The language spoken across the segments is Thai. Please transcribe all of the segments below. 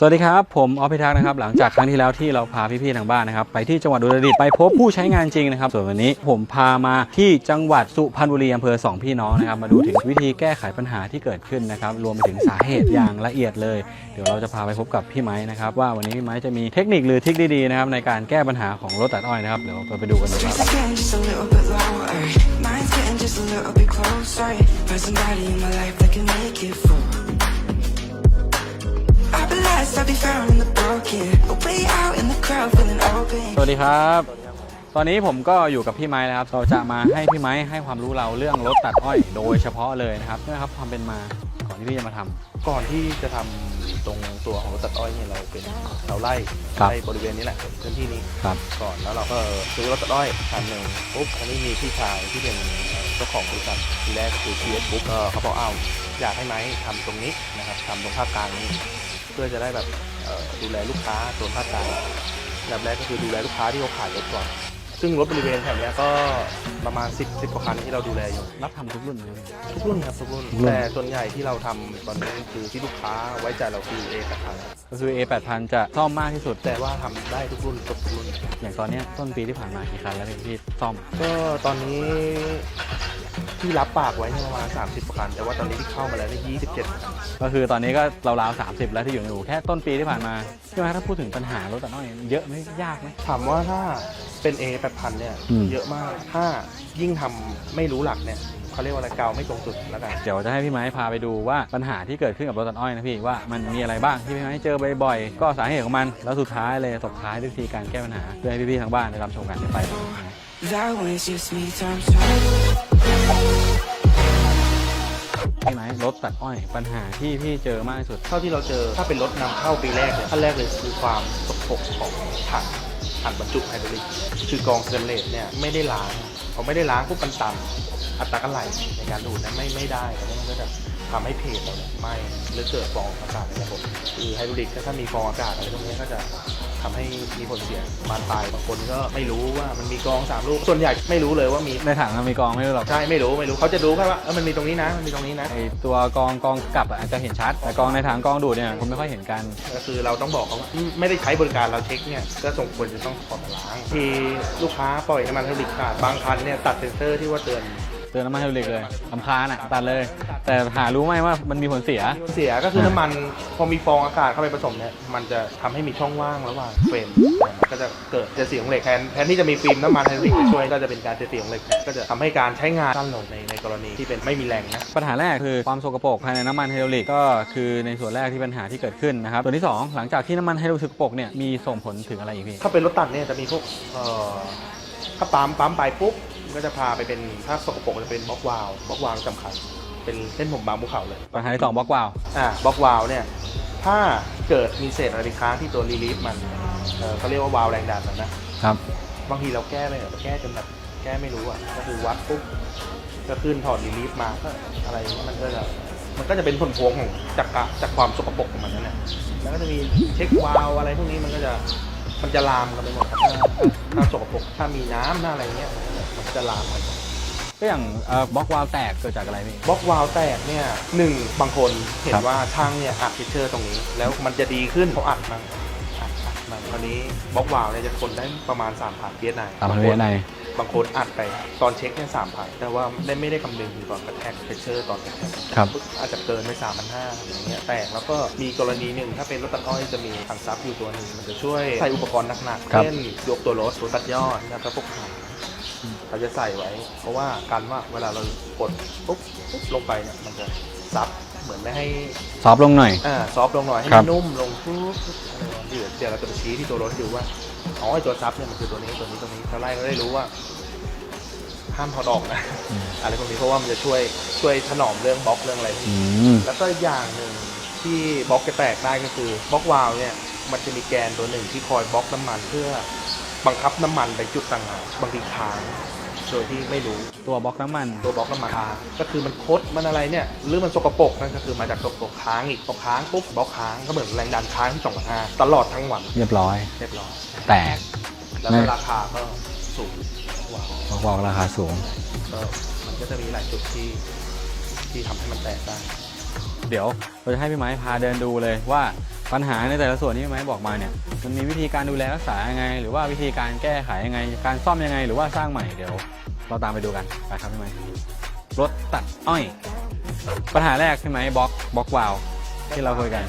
สวัสดีครับ ผมออฟพิทักษ์นะครับ หลังจากครั้งที่แล้วที่เราพาพี่ๆทางบ้านนะครับ ไปที่จังหวัดอุตรดิตถ์ไปพบผู้ใช้งานจริงนะครับ ส่วนวันนี้ผมพามาที่จังหวัดสุพรรณบุรีอำเภอสองพี่น้องนะครับ มาดูถึงวิธีแก้ไขปัญหาที่เกิดขึ้นนะครับ รวมไปถึงสาเหตุอย่างละเอียดเลย เดี๋ยวเราจะพาไปพบกับพี่ไม้นะครับ ว่าวันนี้พี่ไม้จะมีเทคนิคหรือทิคดีๆนะครับในการแก้ปัญหาของรถตัดอ้อยนะครับ เดี๋ยวเราไปดูกันเลยครับ สวัสดีครับ ตอนนี้ผมก็อยู่กับพี่ไม้นะครับ เราจะมาให้พี่ไม้ให้ความรู้เราเรื่องรถตัดอ้อยโดยเฉพาะเลยนะครับนะครับความเป็นมาก่อนที่พี่จะมาทำ ก่อนที่จะทำตรงตัวของรถตัดอ้อยเนี่ยเราเป็นเราไล่ครับไล่บริเวณนี้แหละพื้นที่นี้ครับ ก่อนแล้วเราก็ซื้อรถตัดอ้อยคันหนึ่งปุ๊บอันนี้มีพี่ชายที่เป็นเอ่อเจ้าของบริษัททีแรกก็คือเชียร์ปุ๊บก็เขาบอกอ้าวอยากให้ไหมทำตรงนี้นะครับทำตรงภาคกลางนี้เพื่อจะได้แบบดูแลลูกค้าโซนภาคกลางแบบแรกก็คือดูแลลูกค้าที่เขาขายรถก่อน ซึ่งรถบริเวณแถวเนี้ยก็ประมาณ 10 10กว่าคันที่เราดูแลอยู่ รับทำทุกรุ่นเลย ทุกรุ่นครับทุกรุ่น ทุกรุ่น แต่ส่วนใหญ่ที่เราทำตอนนี้คือที่ลูกค้าไว้ใจเราคือเอกับทางก็คือ A 8 0 0 0 จะซ่อมมากที่สุด แต่ว่าทำได้ทุกรุ่นจบทุกรุ่น อย่างตอนเนี้ยต้นปีที่ผ่านมากี่คันแล้วเนี่ยพี่ซ่อม ก็ตอนนี้ที่รับปากไว้เนี่ยประมาณ 30คัน แต่ว่าตอนนี้ที่เข้ามาแล้วเนี่ย27คันก็คือตอนนี้ก็ราวๆ30 แล้วที่อยู่ในอู่แค่ต้นปีที่ผ่านมาใช่ไหมถ้าพูดถึงปัญหารถตัดอ้อยเยอะไหมยากไหมถามว่าถ้าเป็น A 8,000เนี่ยอืม เยอะมาก ถ้ายิ่งทำไม่รู้หลักเนี่ยเขาเรียกว่าอะไรกาวไม่ตรงจุดแล้วกัน เดี๋ยวจะให้พี่ไม้พาไปดูว่าปัญหาที่เกิดขึ้นกับรถตัดอ้อยนะพี่ว่ามันมีอะไรบ้างที่พี่ไม้เจอบ่อยๆก็สาเหตุของมันแล้วสุดท้ายเลยตบท้ายด้วยวิธีการแก้ปัญหาเพื่อให้พี่ๆทางบ้านได้รับชมกันเดี๋ยวไปเลย That one's just me times two. พี่ไม้รถตัดอ้อย ปัญหาที่พี่เจอมากที่สุด เท่าที่เราเจอถ้าเป็นรถนำเข้าปีแรกเนี่ยขั้นแรกเลยคือความสกปรกของถัง ถังบรรจุไฮดรอลิกคือกองเตนเลตเนี่ยไม่ได้ล้างพอไม่ได้ล้างปุ๊บมันตันอัตราการไหลในการดูดนั้นไม่ไม่ได้แล้วมันก็จะ ทำให้เพจเราเนี่ยไหม้หรือเกิดฟองอากาศในระบบคือไฮดรอลิกถ้ามีฟองอากาศอะไรพวกนี้ก็จะทำให้มีผลเสียมานตายบางคนก็ไม่รู้ว่ามันมีกองสามลูกส่วนใหญ่ไม่รู้เลยว่ามีในถังมันมีกองไม่รู้หรอกใช่ไม่รู้ไม่รู้เขาจะรู้แค่ว่าเออมันมีตรงนี้นะมันมีตรงนี้นะไอตัวกองกองกลับอะอาจจะเห็นชัด แต่กองในถังกองดูดเนี่ยผมไม่ค่อยเห็นกัน ก็คือเราต้องบอกเขาว่าอืมไม่ได้ใช้บริการเราเช็คเนี่ยก็สมควรจะต้องถอดมาล้างที่ลูกค้าปล่อยน้ำมันไฮดรอลิกขาดบางคันเนี่ยตัดเซ็นเซอร์ที่ว่าเตือน เตือนน้ำมันไฮดรอลิกเลยลำคาญอะตัดเลย แต่หารู้ไหมว่ามันมีผลเสีย เสียก็คือน้ำมันพอมีฟองอากาศเข้าไปผสมเนี่ยมันจะทำให้มีช่องว่างระหว่างเฟรมมันก็จะเกิดเสียของเหล็กแทนแทนที่จะมีฟิล์มน้ำมันไฮดรอลิกมาช่วยก็จะเป็นการเสียของเหล็กก็จะทำให้การใช้งานสั้นลงในในกรณีที่เป็นไม่มีแรงนะ ปัญหาแรกคือความสกปรกภายในน้ำมันไฮดรอลิกก็คือในส่วนแรกที่ปัญหาที่เกิดขึ้นนะครับ ส่วนที่สองหลังจากที่น้ำมันไฮดรอลิกสกปรกเนี่ยมีส่งผลถึงอะไรอีกพี่ ถ้าเป็นรถตัดเนี่ยจะมีพวกเอ่อถ้าปั๊มปั๊มไปปุ๊บมัน ก็จะพาไปเป็นถ้าสกปรกจะเป็นบล็อกวาล์วบล็อกวาล์วสำคัญ เป็นเส้นผมบางภูเขาเลยปัญหาที่สองบล็อกวาล์วอ่าบล็อกวาล์วเนี่ยถ้าเกิดมีเศษอะไรค้างที่ตัวรีลีฟมันเอ่อเขาเรียกว่าวาล์วแรงดันมันนะครับ บางทีเราแก้ไม่แก้จนแบบแก้ไม่รู้อะก็คือวัดปุ๊บก็ขึ้นถอดรีลีฟมาก็อะไรเงี้ยมันก็จะมันก็จะเป็นผลพวงของจากกะจากความสกปรกของมันนั่นแหละแล้วก็จะมีเช็ควาล์วอะไรพวกนี้มันก็จะมันจะลามกันไปหมดครับถ้าถ้าสกปรกถ้ามีน้ำถ้าอะไรเงี้ยมันก็ จะมันก็จะลามกันก็อย่างเอ่อบล็อกวาล์วแตกเกิดจากอะไรพี่บล็อกวาล์วแตกเนี่ยหนึ่งบางคนเห็ครันบว่าช่างเนี่ยอัดฟิชเชอร์ตรงนี้ แล้วมันจะดีขึ้นเขาอัดมันอัดอัดมันคราวนี้บล็อกวาล์วเนี่ยจะทนได้ประมาณ3ามพันเวียดนามตามพันเวียดในบางคนอัดไปตอนเช็คเนี่ยสามพันแต่ว่าไม่ไม่ได้คำนึงถึงตอนกระแทกฟิชเชอร์ตอนกระแทกครับอาจจะเกินไปสามพันห้าอย่างเงี้ยแตกแล้วก็มีกรณีหนึ่งถ้าเป็นรถตัดอ้อยจะมีถังซับอยู่ตัวหนึ่งมันจะช่วยใส่อุปกรณ์หนักๆครับเช่นยกตัวรถตัวตัดยอดแล้วก็พวกหาง เขาจะใส่ไว้ เพราะว่ากันว่าเวลาเรากดปุ๊บปุ๊บลงไปเนี่ยมันจะซับเหมือนไม่ให้ซอฟต์ลงหน่อย อ่าซอฟต์ลงหน่อยให้ครัมับนนุ่มลงปุ๊บปุ๊บอะไรวะเดี๋ยวเดี๋ยวเราจะไปชี้ที่ตัวรถอยู่ว่าอ๋อไอตัวซับเนี่ยมันคือตัวนี้ตัวนี้ตัวนี้เราไล่เราได้รู้ว่าห้ามถอดออกนะอะไรพวกนี้เพราะว่ามันจะช่วยช่วยถนอมเรื่องบล็อกเรื่องอะไรพวกอืนี้มแล้วก็อย่างหนึ่งที่บล็อกจะแตกได้ก็คือบล็อกวาล์วเนี่ยมันจะมีแกนตัวหนึ่งที่คอยบล็อกน้ำมันเพื่อ บังคับน้ำมันไปจุดต่างๆบางทีค้างโดยที่ไม่รู้ตัวบล็อกน้ำมัน ตัวบล็อกน้ำมันค้างก็คือมันคดมันอะไรเนี่ยหรือมันสกปรกนั่นก็คือมาจากสกปรกค้างอีกพอค้างปุ๊บบล็อกค้างก็เหมือนแรงดันค้างที่สองพันห้าตลอดทั้งวันเรียบร้อย เรียบร้อยแตกแล้วก็ราคาก็สูงว้าวบล็อกวาล์วราคาสูงก็มันก็จะมีหลายจุดที่ที่ทำให้มันแตกได้เดี๋ยวเราจะให้พี่ไม้พาเดินดูเลยว่า ปัญหาในแต่ละส่วนที่พี่ไม้บอกมาเนี่ยมันมีวิธีการดูแลรักษายังไง หรือว่าวิธีการแก้ไขยังไง การซ่อมยังไง หรือว่าสร้างใหม่เดี๋ยว เราตามไปดูกันไปครับพี่ไม้รถตัดอ้อย ปัญหาแรกพี่ไม้บล็อกบล็อกวาล์วที่เราคุยกัน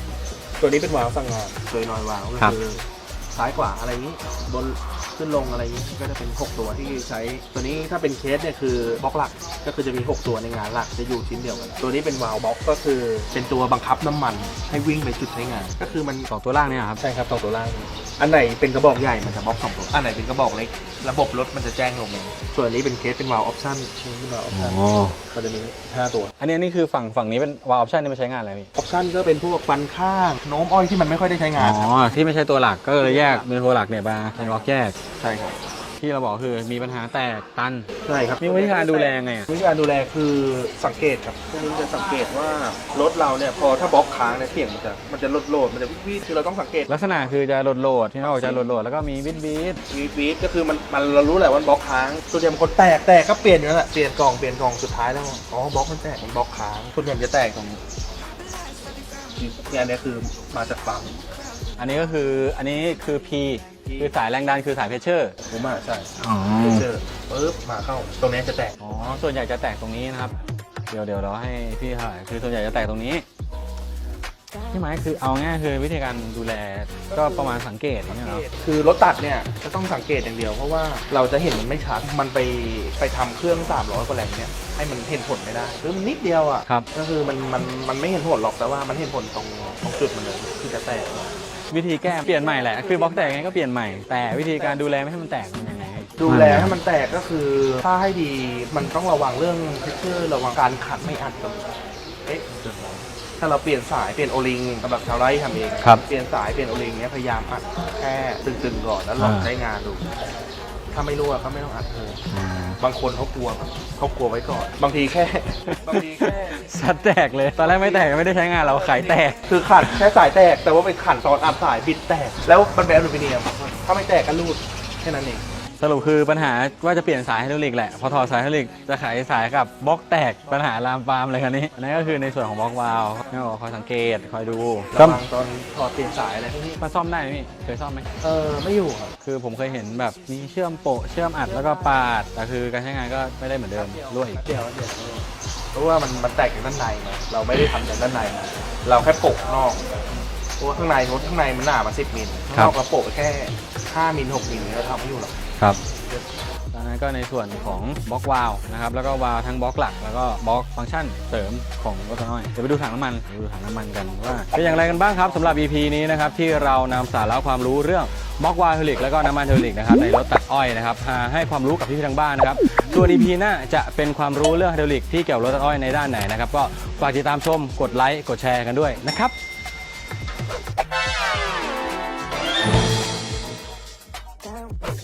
ตัวนี้เป็นวาล์วสั่งงานโดยนอยวาล์วก็ครับคือซ้ายขวาอะไรนี้บน ขึ้นลงอะไรนี้ก็จะเป็น 6 ตัวที่ใช้ ตัวนี้ถ้าเป็นเคสเนี่ยคือบล็อกหลักก็คือจะมี 6 ตัวในงานหลักจะอยู่ชิ้นเดียวกัน ตัวนี้เป็นวาล์วบล็อกก็คือเป็นตัวบังคับน้ำมันให้วิ่งไปจุดใช้งาน ก็คือมันสองตัวล่างเนี่ยครับใช่ครับสองตัวล่าง อันไหนเป็นกระบอกใหญ่มันจะบล็อกสองตัวอันไหนเป็นกระบอกเล็ก ระบบรถมันจะแจ้งลงเองส่วนอันนี้เป็นเคสเป็นวาล์วออปชั่นเป็นวาล์วออปชั่นก็จะมีห้าตัว อันนี้นี่คือฝั่งฝั่งนี้เป็นวาล์วออปชันนี่มาใช้งานอะไรพี่ออปชั่นก็เป็นพวกฟันข้างโน้มอ้อยที่มันไม่ค่อยได้ใช้งานอ๋ครับอที่ไม่ใช่ตัวหลักก็เลยแยกเป็นตัวหลักเนี่ยมาเป็นบล็อกแยก ใช่ครับ ที่เราบอกคือมีปัญหาแตกตันใช่ครับมีวิธีการดูแลยังไงอะวิธีการดูแลคือสังเกตครับพวกนี้จะสังเกตว่ารถเราเนี่ยพอถ้าบล็อกค้างเนี่ยเสียงมันจะมันจะลดโหลดมันจะวิวิคือเราต้องสังเกตลักษณะคือจะโหลดโหลดที่เราบอกจะโหลดโหลดแล้วก็มีวิดวิดวีดวีดก็คือมันมันเรารู้แหละว่าบล็อกค้างส่วนใหญ่บางคนแตกแตกก็เปลี่ยนอยู่นั่นแหละเปลี่ยนกล่องเปลี่ยนกล่องสุดท้ายแล้วอ๋อบล็อกมันแตกมันบล็อกค้างส่วนใหญ่จะแตกตรงนี้เนี่ยอันเนี้ยคือมาจากปั๊มอันนี้ก็คืออันนี้คือ P คือสายแรงดันคือสายเพชเชอร์ผมอะใช่อ๋อเจอปึ๊บมาเข้า ตรงเนี้ยจะแตก อ๋อ ส่วนใหญ่จะแตกตรงนี้นะครับ เดี๋ยวเดี๋ยวเราให้พี่ถ่ายคือส่วนใหญ่จะแตกตรงนี้พี่ไม้คือเอาง่ายคือวิธีการดูแลก็ประมาณสังเกตอย่างเงี้ยเนาะคือรถตัดเนี่ยจะต้องสังเกตอย่างเดียวเพราะว่าเราจะเห็นมันไม่ชัดมันไปไปทำเครื่อง 300กว่าแรงเนี่ยให้มันเห็นผลไม่ได้คือมันนิดเดียวอะครับก็คือมันมันมันไม่เห็นผลหรอกแต่ว่ามันเห็นผลตรงตรงจุดมันเลยที่จะแตก วิธีแก้เปลี่ยนใหม่แหละ คือบล็อกแตกไงก็เปลี่ยนใหม่ แต่วิธีการดูแลไม่ให้มันแตกมันยังไง ดูแลให้มันแตกก็คือถ้าให้ดีมันต้องระวังเรื่องเทคเจอร์ระวังการขัดไม่อัดกับเอ๊ะเดี๋ยวนะถ้าเราเปลี่ยนสายเปลี่ยนโอลิงสำหรับชาวไร่ทำเองครับเปลี่ยนสายเปลี่ยนโอลิงเนี้ยพยายามอัดแค่ตึงๆก่อนแล้วลองอ่าใช้งานดู ถ้าไม่รั่วก็ไม่ต้องอัดเพิ่มบางคนเขากลัวเขากลัวไว้ก่อน บางทีแค่ บางทีแค่สัดแตกเลย ตอนแรกไม่แตกไม่ได้ใช้งานเราขายแตก คือขัดแค่สายแตกแต่ว่าไปขัดตอนอัดสายบิดแตก แล้วมันเป็นอลูมิเนียม ถ้าไม่แตกก็รูดแค่นั้นเอง สรุปคือปัญหาว่าจะเปลี่ยนสายไฮดรอลิกแหละ พอถอดสายไฮดรอลิกจะขายสายกับบล็อกแตกปัญหาลามปามเลยคันนี้อันนี้ก็คือในส่วนของบล็อกวาล์วนี่บอกคอยสังเกตคอยดูระวังตอนถอดเปลี่ยนสายอะไรพวกนี้มาซ่อมได้ไหมพี่เคยซ่อมไหมเออไม่อยู่ครับคือผมเคยเห็นแบบมีเชื่อมโปะเชื่อมอัดแล้วก็ปาดแต่คือการใช้งานก็ไม่ได้เหมือนเดิมรั่วอีก เดี๋ยวเดี๋ยวเพราะว่ามันมันแตกจากด้านในไงเราไม่ได้ทำจากด้านในมาเราแค่โปะนอกเพราะว่าข้างในรถข้างในมันหนามา10มิลข้างนอกเราโปะไปแค่ 5มิล6มิลเราทำไม่อยู่หรอกครับดังนั้นก็ในส่วนของบล็อกวาล์วนะครับแล้วก็วาล์วทั้งบล็อกหลัก แล้วก็บล็อกฟังก์ชันเสริมของรถน้อยเดี๋ยวไปดูถังน้ำมันไปดูถังน้ำมันกันว่าเป็นอย่างไรกันบ้างครับสำหรับ EP นี้นะครับที่เรานำสาระความรู้เรื่องบล็อกวาล์วไฮดรอลิกแล้วก็น้ำมันไฮดรอลิกนะครับในรถตัดอ้อยนะครับมาให้ความรู้กับพี่ๆทางบ้านนะครับส่วน EP หน้าจะเป็นความรู้เรื่องไฮดรอลิกที่เกี่ยวกับรถตัดอ้อยในด้านไหนนะครับก็ฝากติดตามชมกดไลค์กดแชร์กันด้วยนะครับ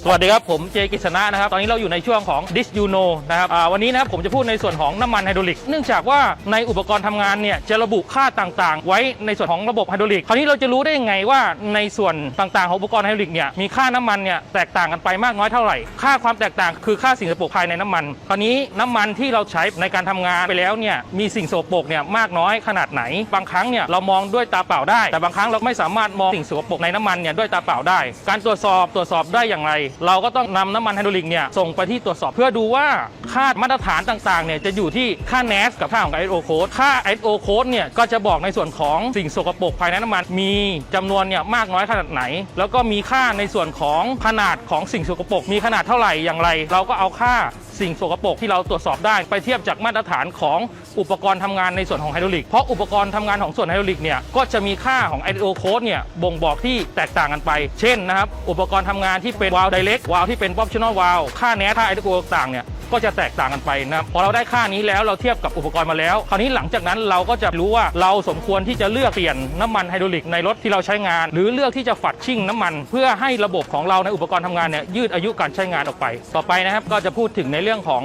สวัสดีครับ ผมเจกิษณะนะครับ ตอนนี้เราอยู่ในช่วงของ Dis You Know นะครับวันนี้นะครับผมจะพูดในส่วนของน้ำมันไฮดรอลิก เนื่องจากว่าในอุปกรณ์ทำงานเนี่ยจะระบุค่าต่างๆ ไว้ในส่วนของระบบไฮดรอลิก คราวนี้เราจะรู้ได้ยังไงว่าในส่วนต่างๆของอุปกรณ์ไฮดรอลิกเนี่ยมีค่าน้ำมันเนี่ยแตกต่างกันไปมากน้อยเท่าไหร่ ค่าความแตกต่างคือค่าสิ่งสกปรกภายในน้ำมัน คราวนี้น้ำมันที่เราใช้ในการทำงานไปแล้วเนี่ยมีสิ่งสกปรกเนี่ยมากน้อยขนาดไหน บางครั้งเนี่ยเรามองด้วยตาเปล่าได้ แต่บางครั้งเราไม่สามารถมองสิ่งสกปรกในน้ำมันเนี่ยด้วยตาเปล่าได้ การตรวจสอบตรวจสอบได้อย่างไรเราก็ต้องนำน้ำมันไฮดรอลิกเนี่ยส่งไปที่ตรวจสอบเพื่อดูว่าค่ามาตรฐานต่างๆเนี่ยจะอยู่ที่ค่า NAS กับค่าของ ISO code ค่า ISO code เนี่ยก็จะบอกในส่วนของสิ่งสกปรกภายในน้ำมัน มีจำนวนเนี่ยมากน้อยขนาดไหน แล้วก็มีค่าในส่วนของขนาดของสิ่งสกปรกมีขนาดเท่าไหร่อย่างไร เราก็เอาค่าสิ่งสกปรกที่เราตรวจสอบได้ไปเทียบจากมาตรฐานของอุปกรณ์ทำงานในส่วนของไฮดรอลิก เพราะอุปกรณ์ทำงานของส่วนไฮดรอลิกเนี่ยก็จะมีค่าของ ISO code เนี่ยบ่งบอกที่แตกต่างกันไป เช่นนะครับอุปกรณ์ทำงานที่เป็นวาล์วไดเล็กวาล์วที่เป็น optional valve ค่าแนค่า ISO ต่างเนี่ย ก็จะแตกต่างกันไปนะครับพอเราได้ค่านี้แล้วเราเทียบกับอุปกรณ์มาแล้ว คราวนี้หลังจากนั้นเราก็จะรู้ว่าเราสมควรที่จะเลือกเปลี่ยนน้ำมันไฮดรอลิกในรถที่เราใช้งาน หรือเลือกที่จะฝัดชิ่งน้ำมัน เพื่อให้ระบบของเราในอุปกรณ์ทำงานเนี่ยยืดอายุการใช้งานออกไป ต่อไปนะครับก็จะพูดถึงในเรื่องของ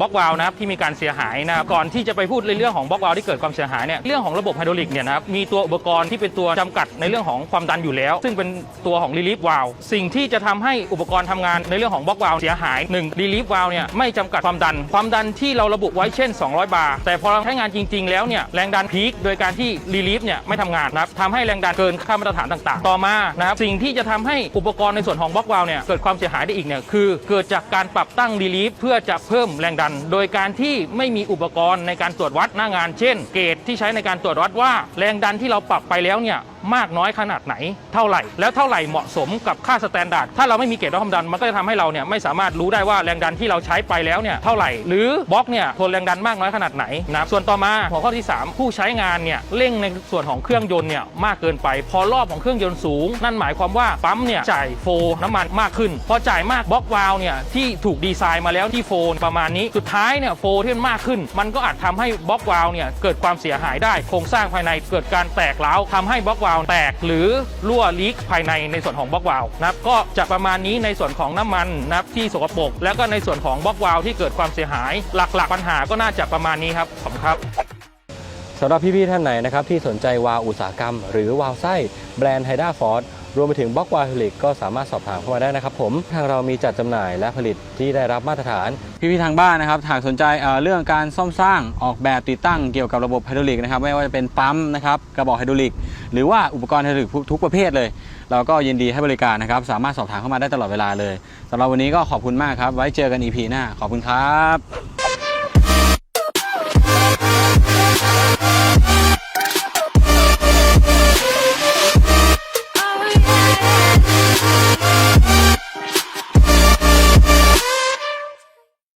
บล็อกวาลนะครับที่มีการเสียหายนะก่อนที่จะไปพูดในเรื่องของบล็อกวาลที่เกิดความเสียหายเนี่ยเรื่องของระบบไฮดรอลิกเนี่ยนะครับมีตัวอุปกรณ์ที่เป็นตัวจำกัดในเรื่องของความดันอยู่แล้ว ซึ่งเป็นตัวของ relief valve สิ่งที่จะทำให้อุปกรณ์ทำงานในเรื่องของบล็อกวาลเสียหาย1 relief valve เนี่ยไม่จำกัดความดัน ความดันที่เราระบุไว้เช่น 200 บาร์ แต่พอเราใช้งานจริง ๆ แล้วเนี่ยแรงดันพีคโดยการที่รีลีฟเนี่ยไม่ทำงานนะครับทำให้แรงดันเกินค่ามาตรฐานต่างๆ ต่อมานะครับสิ่งที่จะทำให้อุปกรณ์ในส่วนของบล็อกวาล์วเนี่ยเกิดความเสียหายได้อีกเนี่ยคือเกิดจากการปรับตั้งรีลีฟเพื่อจะเพิ่มแรงดัน โดยการที่ไม่มีอุปกรณ์ในการตรวจวัดหน้างาน เช่น เกจที่ใช้ในการตรวจวัดว่าแรงดันที่เราปรับไปแล้วเนี่ย มากน้อยขนาดไหนเท่าไหร่ แล้วเท่าไหร่เหมาะสมกับค่าสแตนดาร์ดถ้าเราไม่มีเกจวัดความดันมันก็จะทำให้เราเนี่ยไม่สามารถรู้ได้ว่าแรงดันที่เราใช้ไปแล้วเนี่ยเท่าไหร่หรือบล็อกเนี่ยทนแรงดันมากน้อยขนาดไหนนะส่วนต่อมาหัวข้อที่ 3 ผู้ใช้งานเนี่ยเร่งในส่วนของเครื่องยนต์เนี่ยมากเกินไป พอรอบของเครื่องยนต์สูง นั่นหมายความว่าปั๊มเนี่ยจ่ายโฟน้ำมันมากขึ้น พอจ่ายมากบล็อกวาล์วเนี่ยที่ถูกดีไซน์มาแล้วที่โฟประมาณนี้สุดท้ายเนี่ยโฟที่มันมากขึ้น มันก็อาจทำให้บล็อกวาล์วเนี่ยเกิดความเสียหายได้โครงสร้างภายในเกิดการแตกร้าวทำให้บล็อกวาล์วแตก หรือรั่วลีกภายในในส่วนของบล็อกวาล์วนะครับก็จะประมาณนี้ในส่วนของน้ำมันนะครับที่สกปรกแล้วก็ในส่วนของบล็อกวาล์วที่เกิดความเสียหาย หลักๆ ปัญหาก็น่าจะประมาณนี้ครับขอบคุณครับสำหรับพี่ๆท่านไหนนะครับที่สนใจวาวอุตสาหกรรม หรือวาวไส้แบรนด์ไฮด้าฟอร์ด รวมไปถึงบล็อกวาล์วลิกก็สามารถสอบถามเข้ามาได้นะครับผมทางเรามีจัดจำหน่ายและผลิตที่ได้รับมาตรฐาน พี่ๆทางบ้านนะครับหากสนใจเเรื่องการซ่อมสร้างออกแบบติดตั้งเกี่ยวกับระบบไฮดรอลิกนะครับไม่ว่าจะเป็นปั๊มนะครับกระบอกไฮดรอลิก หรือว่าอุปกรณ์ไฮดรอลิกทุกประเภทเลย เราก็ยินดีให้บริการนะครับสามารถสอบถามเข้ามาได้ตลอดเวลาเลยสำหรับวันนี้ก็ขอบคุณมากครับ ไว้เจอกัน EP หน้าขอบคุณครับ